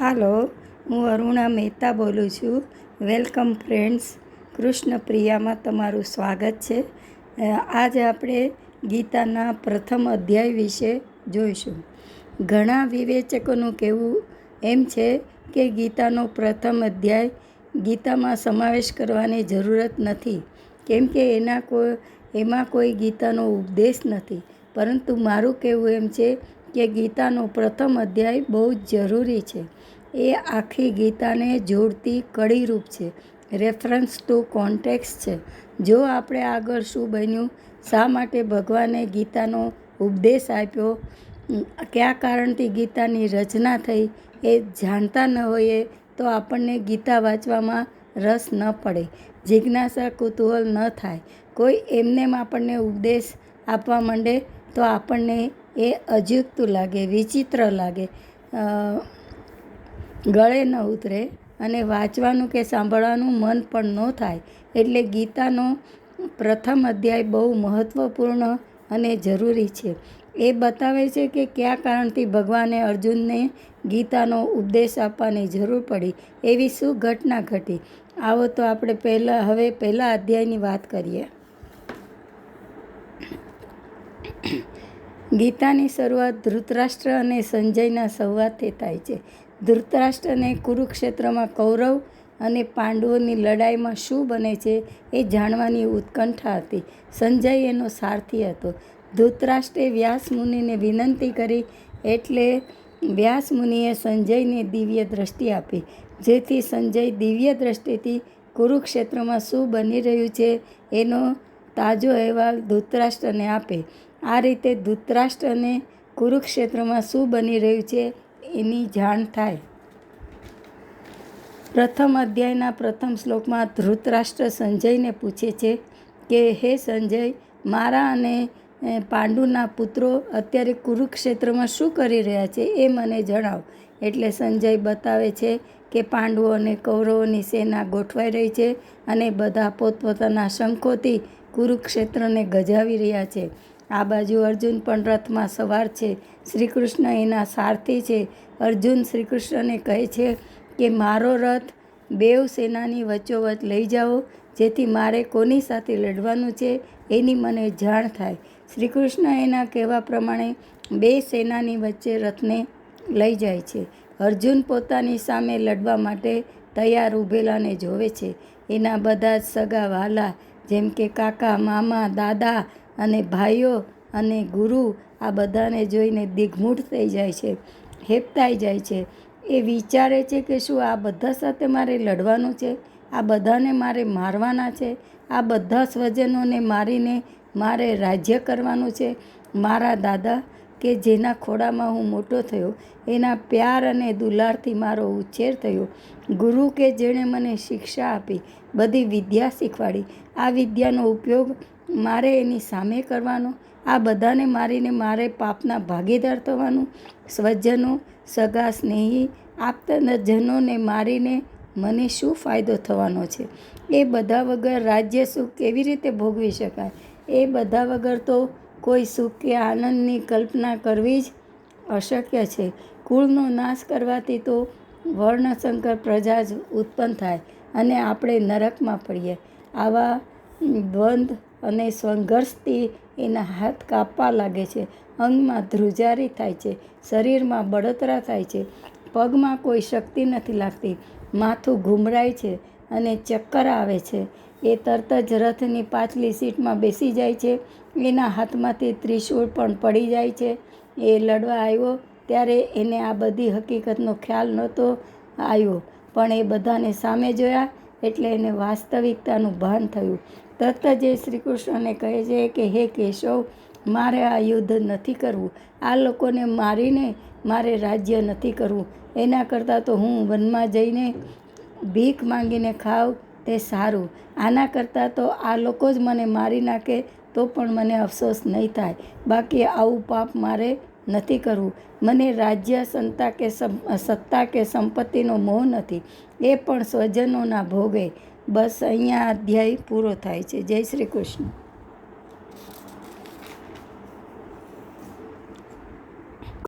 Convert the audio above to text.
હાલો, હું અરુણા મહેતા બોલું છું. વેલકમ ફ્રેન્ડ્સ કૃષ્ણ પ્રિયામાં તમારું સ્વાગત છે. આજે આપણે ગીતાના પ્રથમ અધ્યાય વિશે જોઈશું. ઘણા વિવેચકોનું કહેવું એમ છે કે ગીતાનો પ્રથમ અધ્યાય ગીતામાં સમાવેશ કરવાની જરૂરત નથી. કેમ કે એના કોઈ એમાં કોઈ ગીતાનો ઉપદેશ નથી. પરંતુ મારું કહેવું એમ છે કે ગીતાનો પ્રથમ અધ્યાય બહુ જ જરૂરી છે. એ આખી ગીતાને જોડતી કડીરૂપ છે. રેફરન્સ ટુ કોન્ટેક્સ છે. જો આપણે આગળ શું બન્યું, શા માટે ભગવાને ગીતાનો ઉપદેશ આપ્યો, કયા કારણથી ગીતાની રચના થઈ, એ જાણતા ન હોઈએ તો આપણને ગીતા વાંચવામાં રસ ન પડે, જિજ્ઞાસા કુતૂહલ ન થાય. કોઈ એમનેમ આપણને ઉપદેશ આપવા માંડે તો આપણને એ અજુગતું લાગે, વિચિત્ર લાગે. ગળે ન ઉતરે અને વાંચવાનું કે સાંભળવાનું મન પણ ન થાય. એટલે ગીતાનો પ્રથમ અધ્યાય બહુ મહત્ત્વપૂર્ણ અને જરૂરી છે. એ બતાવે છે કે કયા કારણથી ભગવાને અર્જુનને ગીતાનો ઉપદેશ આપવાની જરૂર પડી. એવી શું ઘટના ઘટી? આવો તો આપણે પહેલાં, હવે પહેલાં અધ્યાયની વાત કરીએ. ગીતાની શરૂઆત ધૃતરાષ્ટ્ર અને સંજયના સંવાદથી થાય છે. ધૃતરાષ્ટ્રને કુરુક્ષેત્રમાં કૌરવ અને પાંડવોની લડાઈમાં શું બને છે એ જાણવાની ઉત્કંઠા હતી. સંજય એનો સારથી હતો. ધૃતરાષ્ટ્રે વ્યાસમુનિને વિનંતી કરી એટલે વ્યાસમુનિએ સંજયને દિવ્ય દ્રષ્ટિ આપી. જેથી સંજય દિવ્ય દ્રષ્ટિથી કુરુક્ષેત્રમાં શું બની રહ્યું છે એનો તાજો અહેવાલ ધૃતરાષ્ટ્રને આપે. આ રીતે ધૃતરાષ્ટ્રને કુરુક્ષેત્રમાં શું બની રહ્યું છે એની જાણ થાય. પ્રથમ અધ્યાયના પ્રથમ શ્લોકમાં ધૃતરાષ્ટ્ર સંજયને પૂછે છે કે, હે સંજય, મારા અને પાંડુના પુત્રો અત્યારે કુરુક્ષેત્રમાં શું કરી રહ્યા છે એ મને જણાવો. એટલે સંજય બતાવે છે કે પાંડવો અને કૌરવોની સેના ગોઠવાઈ રહી છે અને બધા પોતપોતાના શંખોથી કુરુક્ષેત્રને ગજાવી રહ્યા છે. આ બાજુ અર્જુન પણ રથમાં સવાર છે. શ્રી કૃષ્ણ એના સારથી છે. અર્જુન શ્રી કૃષ્ણને કહે છે કે, મારો રથ બેવ સેનાની વચ્ચોવચ લઈ જાઓ, જેથી મારે કોની સાથે લડવાનું છે એની મને જાણ થાય. શ્રી કૃષ્ણ એના કહેવા પ્રમાણે બે સેનાની વચ્ચે રથને લઈ જાય છે. અર્જુન પોતાની સામે લડવા માટે તૈયાર ઊભેલાને જોવે છે. એના બધા જ સગા વહાલા, જેમ કે કાકા, મામા, દાદા અને ભાઈઓ અને ગુરુ આ બધાને જોઈને દિગ્મૂઢ થઈ જાય છે, હેપતાઈ જાય છે. એ વિચારે છે કે શું આ બધા સાથે મારે લડવાનું છે? આ બધાને મારે મારવાના છે? આ બધા સ્વજનોને મારીને મારે રાજ્ય કરવાનું છે? મારા દાદા, કે જેના ખોડામાં હું મોટો થયો, એના પ્યાર અને દુલારથી મારો ઉછેર થયો. ગુરુ કે જેણે મને શિક્ષા આપી, બધી વિદ્યા શીખવાડી. આ વિદ્યાનો ઉપયોગ મારે એની સામે કરવાનો, આ બધાને મારીને મારે પાપના ભાગીદાર થવાનું, સ્વજનો, સગા સ્નેહી આપતા જનોને મારીને મને શું ફાયદો થવાનો છે? એ બધા વગર રાજ્ય સુખ કેવી રીતે ભોગવી શકાય? એ બધા વગર તો કોઈ સુખ કે આનંદની કલ્પના કરવી જ અશક્ય છે. કુળનો નાશ કરવાથી તો વર્ણશંકર પ્રજા જ ઉત્પન્ન થાય અને આપણે નરકમાં પડીએ. આવા દ્વંદ્વ અને સંઘર્ષથી એના હાથ કાપવા લાગે છે. અંગમાં ધ્રુજારી થાય છે. શરીરમાં બળતરા થાય છે. પગમાં કોઈ શક્તિ નથી લાગતી. માથું ઘૂમરાય છે અને ચક્કર આવે છે. એ તરત જ રથની પાછલી સીટમાં બેસી જાય છે. એના હાથમાંથી ત્રિશૂળ પણ પડી જાય છે. એ લડવા આવ્યો ત્યારે એને આ બધી હકીકતનો ખ્યાલ નહોતો આવ્યો. પણ એ બધાને સામે જોયા એટલે એને વાસ્તવિકતાનું ભાન થયું. તરત જ એ શ્રી કૃષ્ણને કહે છે કે, હે કેશવ, મારે આ યુદ્ધ નથી કરવું. આ લોકોને મારીને મારે રાજ્ય નથી કરવું. એના કરતાં તો હું વનમાં જઈને ભીખ માંગીને ખાવ તે સારું. આના કરતાં તો આ લોકો જ મને મારી નાખે તો પણ મને અફસોસ નહીં થાય. બાકી આવું પાપ મારે નથી કરવું. મને રાજ્ય સંતા કે સત્તા કે સંપત્તિનો મોહ નથી. એ પણ સ્વજનોના ભોગે. બસ અહીંયા અધ્યાય પૂરો થાય છે. જય શ્રી કૃષ્ણ.